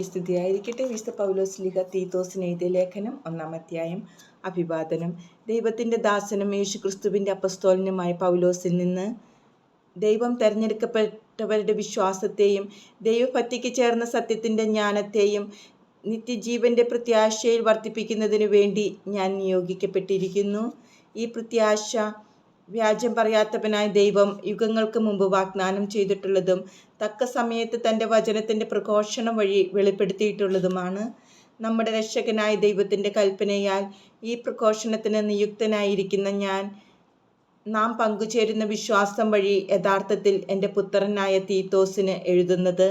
സ്ഥിതിയായിരിക്കട്ടെ വിശുദ്ധ പൗലോസ് ലിഗ തീത്തോസിന് എഴുതിയ ലേഖനം ഒന്നാം അധ്യായം. അഭിവാദനം. ദൈവത്തിന്റെ ദാസനും യേശു ക്രിസ്തുവിന്റെ അപ്പസ്തോലനുമായ പൗലോസിൽ നിന്ന് ദൈവം തിരഞ്ഞെടുക്കപ്പെട്ടവരുടെ വിശ്വാസത്തെയും ദൈവഭക്തിക്ക് ചേർന്ന സത്യത്തിന്റെ ജ്ഞാനത്തെയും നിത്യജീവന്റെ പ്രത്യാശയിൽ വർദ്ധിപ്പിക്കുന്നതിനു വേണ്ടി ഞാൻ നിയോഗിക്കപ്പെട്ടിരിക്കുന്നു. ഈ പ്രത്യാശ വ്യാജം പറയാത്തവനായ ദൈവം യുഗങ്ങൾക്ക് മുമ്പ് വാഗ്ദാനം ചെയ്തിട്ടുള്ളതും തക്ക സമയത്ത് തന്റെ വചനത്തിന്റെ പ്രഘോഷണം വഴി വെളിപ്പെടുത്തിയിട്ടുള്ളതുമാണ്. നമ്മുടെ രക്ഷകനായ ദൈവത്തിന്റെ കൽപ്പനയാൽ ഈ പ്രഘോഷണത്തിന് നിയുക്തനായിരിക്കുന്ന ഞാൻ നാം പങ്കുചേരുന്ന വിശ്വാസം വഴി യഥാർത്ഥത്തിൽ എന്റെ പുത്രനായ തീത്തോസിന് എഴുതുന്നത്.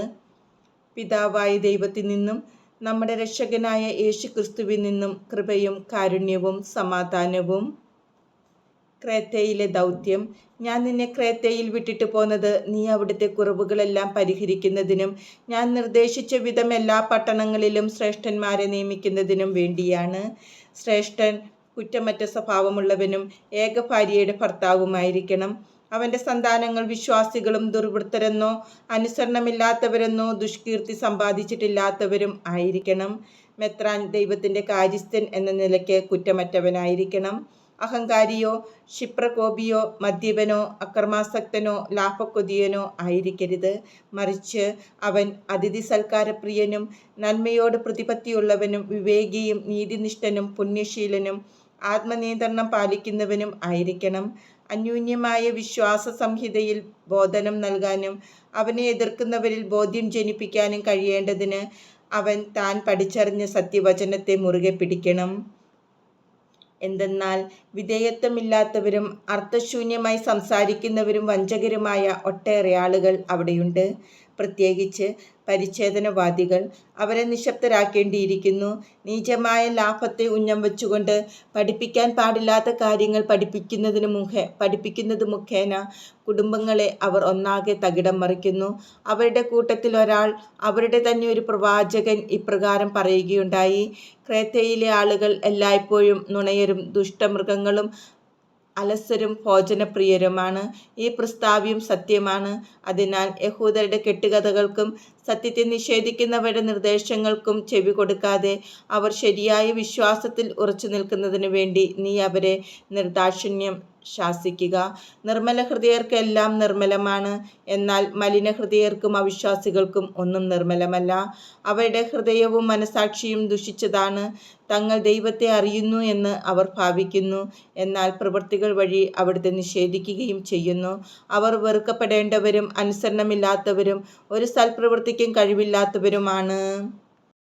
പിതാവായ ദൈവത്തിൽ നിന്നും നമ്മുടെ രക്ഷകനായ യേശു ക്രിസ്തുവിൽ നിന്നും കൃപയും കാരുണ്യവും സമാധാനവും ക്രേത്തയിലെ ദൗത്യം. ഞാൻ നിന്നെ ക്രേത്തയിൽ വിട്ടിട്ട് പോന്നത് നീ അവിടുത്തെ കുറവുകളെല്ലാം പരിഹരിക്കുന്നതിനും ഞാൻ നിർദ്ദേശിച്ച വിധം എല്ലാ പട്ടണങ്ങളിലും ശ്രേഷ്ഠന്മാരെ നിയമിക്കുന്നതിനും വേണ്ടിയാണ്. ശ്രേഷ്ഠൻ കുറ്റമറ്റ സ്വഭാവമുള്ളവനും ഏക ഭാര്യയുടെ ഭർത്താവുമായിരിക്കണം. അവന്റെ സന്താനങ്ങൾ വിശ്വാസികളും ദുർവൃത്തരെന്നോ അനുസരണമില്ലാത്തവരെന്നോ ദുഷ്കീർത്തി സമ്പാദിച്ചിട്ടില്ലാത്തവരും ആയിരിക്കണം. മെത്രാൻ ദൈവത്തിന്റെ കാര്യസ്ഥൻ എന്ന നിലയ്ക്ക് കുറ്റമറ്റവനായിരിക്കണം. അഹങ്കാരിയോ ക്ഷിപ്രകോപിയോ മദ്യപനോ അക്രമാസക്തനോ ലാഭക്കൊതിയനോ ആയിരിക്കരുത്. മറിച്ച് അവൻ അതിഥി സൽക്കാരപ്രിയനും നന്മയോട് പ്രതിപത്തിയുള്ളവനും വിവേകിയും നീതിനിഷ്ഠനും പുണ്യശീലനും ആത്മനിയന്ത്രണം പാലിക്കുന്നവനും ആയിരിക്കണം. അന്യൂന്യമായ വിശ്വാസ സംഹിതയിൽ ബോധനം നൽകാനും അവനെ എതിർക്കുന്നവരിൽ ബോധ്യം ജനിപ്പിക്കാനും കഴിയേണ്ടതിന് അവൻ താൻ പഠിച്ചറിഞ്ഞ സത്യവചനത്തെ മുറുകെ പിടിക്കണം. എന്തെന്നാൽ വിധേയത്വമില്ലാത്തവരും അർത്ഥശൂന്യമായി സംസാരിക്കുന്നവരും വഞ്ചകരുമായ ഒട്ടേറെ ആളുകൾ അവിടെയുണ്ട്. പ്രത്യേകിച്ച് പരിച്ഛേദനവാദികൾ അവരെ നിശബ്ദരാക്കേണ്ടിയിരിക്കുന്നു. നീചമായ ലാഭത്തെ ഉന്നം വെച്ചുകൊണ്ട് പഠിപ്പിക്കാൻ പാടില്ലാത്ത കാര്യങ്ങൾ പഠിപ്പിക്കുന്നതിന് മുഖേ പഠിപ്പിക്കുന്നത് മുഖേന കുടുംബങ്ങളെ അവർ ഒന്നാകെ തകിടം മറിക്കുന്നു. അവരുടെ കൂട്ടത്തിൽ ഒരാൾ അവരുടെ തന്നെ ഒരു പ്രവാചകൻ ഇപ്രകാരം പറയുകയുണ്ടായി. ക്രേത്തയിലെ ആളുകൾ എല്ലായ്പ്പോഴും നുണയരും ദുഷ്ടമൃഗങ്ങളും അലസരും ഭോജനപ്രിയരുമാണ്. ഈ പ്രസ്താവ്യം സത്യമാണ്. അതിനാൽ യഹൂദരുടെ കെട്ടുകഥകൾക്കും സത്യത്തെ നിഷേധിക്കുന്നവരുടെ നിർദ്ദേശങ്ങൾക്കും ചെവി കൊടുക്കാതെ അവർ ശരിയായ വിശ്വാസത്തിൽ ഉറച്ചു നിൽക്കുന്നതിന് വേണ്ടി നീ അവരെ നിർദാക്ഷിണ്യം ശാസിക്കുക. നിർമ്മല ഹൃദയർക്കെല്ലാം നിർമ്മലമാണ്. എന്നാൽ മലിന ഹൃദയർക്കും അവിശ്വാസികൾക്കും ഒന്നും നിർമ്മലമല്ല. അവരുടെ ഹൃദയവും മനസാക്ഷിയും ദുഷിച്ചതാണ്. തങ്ങൾ ദൈവത്തെ അറിയുന്നു എന്ന് അവർ ഭാവിക്കുന്നു. എന്നാൽ പ്രവൃത്തികൾ വഴി അവിടുത്തെ നിഷേധിക്കുകയും ചെയ്യുന്നു. അവർ വെറുക്കപ്പെടേണ്ടവരും അനുസരണമില്ലാത്തവരും ഒരു സൽപ്രവൃത്തിക്കും കഴിവില്ലാത്തവരുമാണ്.